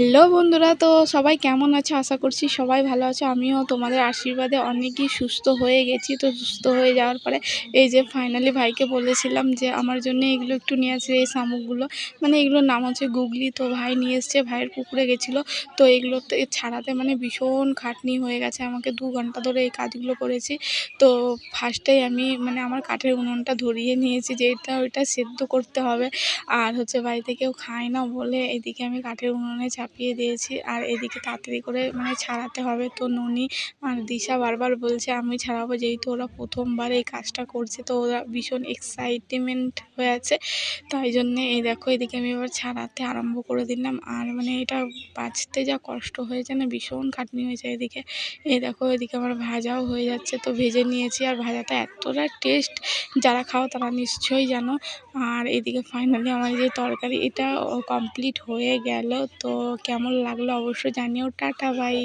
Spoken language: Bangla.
হ্যালো বন্ধুরা, তো সবাই কেমন আছো? আশা করছি সবাই ভালো আছো। আমিও তোমাদের আশীর্বাদে অনেকই সুস্থ হয়ে গেছি। তো সুস্থ হয়ে যাওয়ার পরে এই যে ফাইনালি ভাইকে বলেছিলাম যে, আমার জন্য এগুলো একটু নিয়ে আসে এই শামুকগুলো। মানে এগুলোর নাম হচ্ছে গুগলি। তো ভাই নিয়ে এসছে, ভাইয়ের পুকুরে গেছিল। তো এগুলো ছাড়াতে মানে ভীষণ খাটনি হয়ে গেছে। আমাকে দু ঘণ্টা ধরে এই কাজগুলো করেছি। তো ফার্স্টেই আমি মানে আমার কাঠের উনুনটা ধরিয়ে নিয়েছি যে, এটা, ওইটা সেদ্ধ করতে হবে। আর হচ্ছে বাড়িতে কেউ খায় না বলে এদিকে আমি কাঠের উনুনে চাপিয়ে দিয়েছি। আর এদিকে তাড়াতাড়ি করে মানে ছাড়াতে হবে তো ননি, আর দিশা বারবার বলছে, আমি ছাড়াবো যেহেতু ওরা প্রথমবার এই কাজটা করছে, তো ওরা ভীষণ এক্সাইটমেন্ট হয়ে আছে। তাই জন্যে এই দেখো, এদিকে আমি এবার ছাড়াতে আরম্ভ করে দিলাম। আর মানে এটা বাঁচতে যা কষ্ট হয়েছে না, ভীষণ খাটনি হয়েছে এদিকে। এই দেখো, এদিকে আমার ভাজাও হয়ে যাচ্ছে, তো ভেজে নিয়েছি। আর ভাজাটা এতটা টেস্ট যারা খাও তারা নিশ্চয়ই জানো। আর এদিকে ফাইনালি আমার যে তরকারি, এটা কমপ্লিট হয়ে গেল, তো কেমন লাগল অবশ্যই জানিও। Tata bye.